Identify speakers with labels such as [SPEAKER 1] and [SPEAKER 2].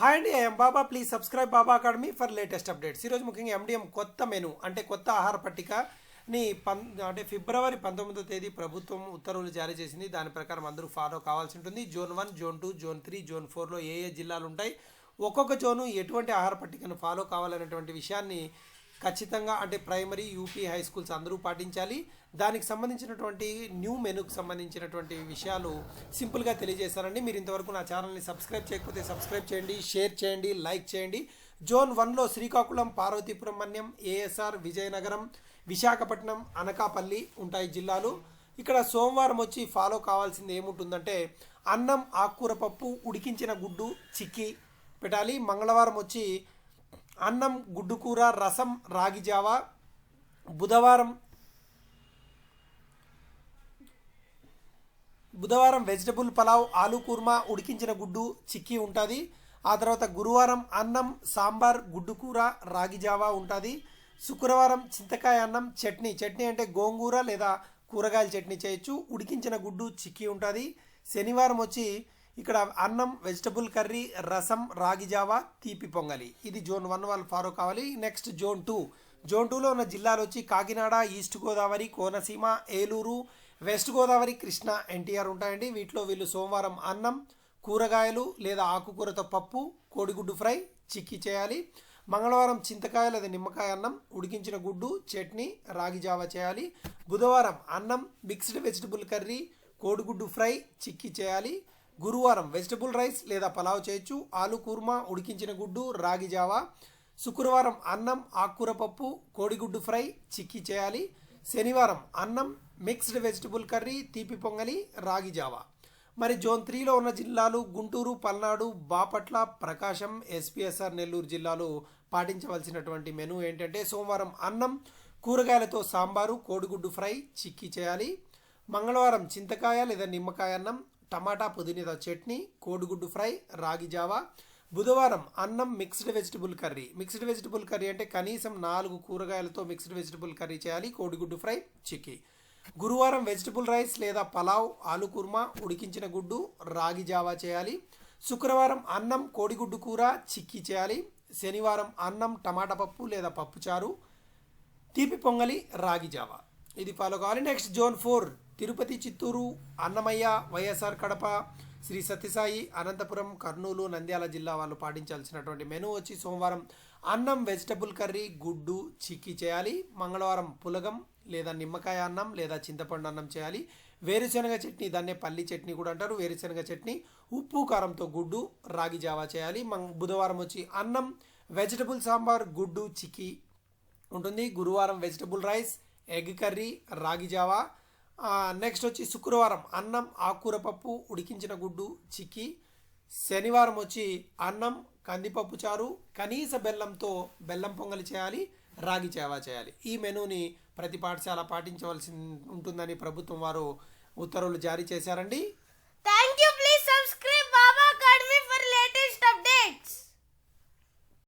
[SPEAKER 1] Hi అండి I'm Baba please subscribe Baba academy for latest updates ఈరోజు ముఖ్యంగా MDM కొత్త మెను అంటే కొత్త ఆహార పట్టికని పం అంటే ఫిబ్రవరి పంతొమ్మిదో తేదీ ప్రభుత్వం ఉత్తర్వులు జారీ చేసింది. దాని ప్రకారం అందరూ ఫాలో కావాల్సి ఉంటుంది. Zone one zone two zone three zone ఫోర్లో ఏ ఏ జిల్లాలు ఉంటాయి ఒక్కొక్క జోను ఎటువంటి ఆహార పట్టికను ఫాలో కావాలనేటువంటి విషయాన్ని ఖచ్చితంగా అంటే ప్రైమరీ యూపీ హై స్కూల్స్ అందరూ పాటించాలి. దానికి సంబంధించినటువంటి న్యూ మెనూకి సంబంధించినటువంటి విషయాలు సింపుల్గా తెలియజేశారండి. మీరు ఇంతవరకు నా ఛానల్ని సబ్స్క్రైబ్ చేయకపోతే సబ్స్క్రైబ్ చేయండి షేర్ చేయండి లైక్ చేయండి. జోన్ వన్లో శ్రీకాకుళం పార్వతీపురం మన్యం ఏఎస్ఆర్ విజయనగరం విశాఖపట్నం అనకాపల్లి ఉంటాయి జిల్లాలు. ఇక్కడ సోమవారం వచ్చి ఫాలో కావాల్సింది ఏముంటుందంటే అన్నం ఆకుకూర పప్పు ఉడికించిన గుడ్డు చిక్కి పెట్టాలి. మంగళవారం వచ్చి అన్నం గుడ్డు కూర రసం రాగిజావ బుధవారం బుధవారం వెజిటబుల్ పలావ్ ఆలు కూర్మా ఉడికించిన గుడ్డు చిక్కీ ఉంటుంది. ఆ తర్వాత గురువారం అన్నం సాంబార్ గుడ్డు కూర రాగి జావా ఉంటుంది. శుక్రవారం చింతకాయ అన్నం చట్నీ. చట్నీ అంటే గోంగూర లేదా కూరగాయల చట్నీ చేయొచ్చు. ఉడికించిన గుడ్డు చిక్కీ ఉంటుంది. శనివారం వచ్చి ఇక్కడ అన్నం వెజిటబుల్ కర్రీ రసం రాగి జావా తీపి పొంగలి. ఇది జోన్ వన్ వాళ్ళు ఫాలో కావాలి. Next zone two. జోన్ టూలో ఉన్న జిల్లాలు వచ్చి Kakinada east Godavari Konaseema Eluru west Godavari Krishna NTR ఉంటాయండి. వీటిలో వీళ్ళు సోమవారం అన్నం కూరగాయలు లేదా ఆకుకూరతో పప్పు కోడిగుడ్డు ఫ్రై చిక్కీ చేయాలి. మంగళవారం చింతకాయ లేదా నిమ్మకాయ అన్నం ఉడికించిన గుడ్డు చట్నీ రాగి జావా చేయాలి. బుధవారం అన్నం మిక్స్డ్ వెజిటబుల్ కర్రీ కోడిగుడ్డు ఫ్రై చిక్కీ చేయాలి. గురువారం వెజిటబుల్ రైస్ లేదా పలావ్ చేయొచ్చు. ఆలు కూర్మా ఉడికించిన గుడ్డు రాగి జావా. శుక్రవారం అన్నం ఆకుకూర పప్పు కోడిగుడ్డు ఫ్రై చిక్కీ చేయాలి. శనివారం అన్నం మిక్స్డ్ వెజిటబుల్ కర్రీ తీపి పొంగలి రాగి జావా. మరి జోన్ త్రీలో ఉన్న జిల్లాలు గుంటూరు పల్నాడు బాపట్ల ప్రకాశం ఎస్పీఎస్ఆర్ నెల్లూరు జిల్లాలు పాటించవలసినటువంటి మెను ఏంటంటే సోమవారం అన్నం కూరగాయలతో సాంబారు కోడిగుడ్డు ఫ్రై చిక్కీ చేయాలి. మంగళవారం చింతకాయ లేదా నిమ్మకాయ అన్నం టమాటా పుదీనా చట్నీ కోడిగుడ్డు ఫ్రై రాగి జావా. బుధవారం అన్నం mixed vegetable curry. Mixed vegetable curry అంటే కనీసం నాలుగు కూరగాయలతో మిక్స్డ్ వెజిటబుల్ కర్రీ చేయాలి. కోడిగుడ్డు ఫ్రై చిక్కీ. గురువారం వెజిటబుల్ రైస్ లేదా పలావ్ ఆలు కుర్మా ఉడికించిన గుడ్డు రాగి జావా చేయాలి. శుక్రవారం అన్నం కోడిగుడ్డు కూర చిక్కీ చేయాలి. శనివారం అన్నం టమాటా పప్పు లేదా పప్పుచారు. తీపి పొంగలి రాగి జావా. ఇది ఫాలో కావాలి next zone four Tirupati Chittoor Annamayya YSR Kadapa Sri Sathya Sai Anantapuram Kurnool Nandyal జిల్లా వాళ్ళు పాటించాల్సినటువంటి మెనూ వచ్చి సోమవారం అన్నం వెజిటబుల్ కర్రీ గుడ్డు చిక్కీ చేయాలి. మంగళవారం పులగం లేదా నిమ్మకాయ అన్నం లేదా చింతపండు అన్నం చేయాలి. వేరుశనగ చట్నీ దాన్నే పల్లి చట్నీ కూడా అంటారు. వేరుశనగ చట్నీ ఉప్పు కారంతో గుడ్డు రాగి జావా చేయాలి. మంగ్ బుధవారం వచ్చి అన్నం వెజిటబుల్ సాంబార్ గుడ్డు చిక్కీ ఉంటుంది. గురువారం వెజిటబుల్ రైస్ ఎగ్ కర్రీ రాగి జావా. నెక్స్ట్ వచ్చి శుక్రవారం అన్నం ఆకుకూర పప్పు ఉడికించిన గుడ్డు చిక్కీ. శనివారం వచ్చి అన్నం కందిపప్పు చారు కనీస బెల్లంతో బెల్లం పొంగలి చేయాలి రాగి చేవా చేయాలి. ఈ మెనూని ప్రతి పాఠశాల పాటించవలసి ఉంటుందని ప్రభుత్వం వారు ఉత్తర్వులు జారీ చేశారండి.